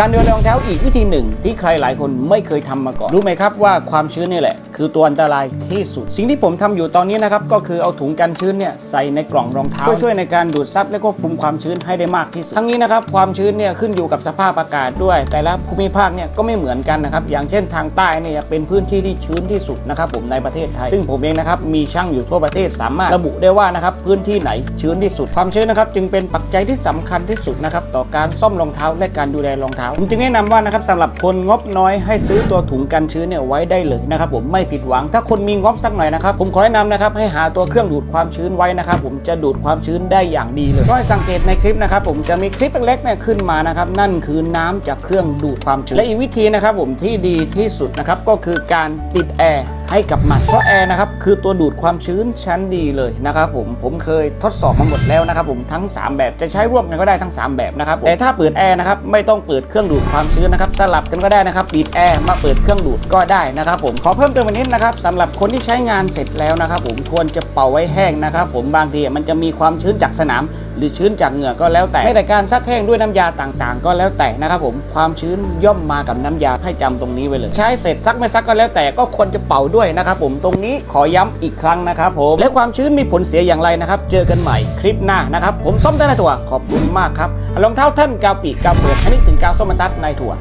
การดูแลรองเท้าอีกวิธีหนึ่งที่ใครหลายคนไม่เคยทำมาก่อน รู้ไหมครับว่าความชื้นนี่แหละ คือตัวอันตรายที่สุด สิ่งที่ผมทำอยู่ตอนนี้นะครับ ก็คือเอาถุงกันชื้นเนี่ยใส่ในกล่องรองเท้าเพื่อช่วยในการดูดซับและควบคุมความชื้นให้ได้มากที่สุด ทั้งนี้นะครับความชื้นเนี่ยขึ้นอยู่กับสภาพอากาศด้วย แต่ละภูมิภาคเนี่ยก็ไม่เหมือนกันนะครับอย่างเช่นทางใต้เนี่ยเป็นพื้นที่ที่ชื้นที่สุดนะครับผมในประเทศไทย ซึ่งผมเองนะครับมีช่างอยู่ทั่วประเทศสามารถระบุได้ว่านะครับพื้นที่ไหนชื้นที่สุดความชื้นนะครับจึงเป็นปัจจัยที่สำคัญที่สุดนะครับต่อการซ่อมรองเท้าและการดูแลรองเท้าผมจึงแนะนำว่านะครับสำหรับคนงบน้อยให้ซื้อตัวถุงกันชื้นเนี่ยไว้ได้เลยนะครับผมไม่ผิดหวัง ถ้าคนมีงบสักหน่อยนะครับผมขอแนะนำนะครับให้หาตัวเครื่องดูดความชื้นไว้นะครับผมจะดูดความชื้นได้อย่างดีเลยก็ให้สังเกตในคลิปนะครับผมจะมีคลิปเล็กๆเนี่ยขึ้นมานะครับนั่นคือน้ำจากเครื่องดูดความชื้นและอีกวิธีนะครับผมที่ดีที่สุดนะครับก็คือการติดแอร์ ให้กับมันเพราะแอร์นะครับคือตัวดูดความชื้นชั้นดีเลยนะครับผมผมเคยทดสอบมาหมดแล้วนะครับผมทั้ง 3 แบบจะใช้ร่วมกันก็ได้ทั้ง 3 แบบนะครับแต่ถ้าเปิดแอร์นะครับไม่ต้องเปิดเครื่องดูดความชื้นนะครับสลับกันก็ได้นะครับปิดแอร์มาเปิดเครื่องดูดก็ได้นะครับผมขอเพิ่มเติมอีกนิดนะครับสำหรับคนที่ใช้งานเสร็จแล้วนะครับผมควรจะเป่าไว้แห้งนะครับผมบางทีมันจะมีความชื้นจากสนาม หรือชื้นจากเหงื่อก็แล้วแต่ไม่แต่การซักแห้งด้วยน้ำยาต่างๆ ก็แล้วแต่นะครับผมความชื้นย่อมมากับน้ำยาให้จำตรงนี้ไว้เลย ใช้เสร็จซักไม่ซักก็แล้วแต่ก็ควรจะเป่าด้วยนะครับผมตรงนี้ขอย้ำอีกครั้งนะครับผมและความชื้นมีผลเสียอย่างไรนะครับ เจอกันใหม่คลิปหน้านะครับผมส้มต้นในถั่วขอบคุณมากครับรองเท้าท่านกาวปีกกาวเปิดอันนี้ถึงกาวส้มบรรทัดในถั่ว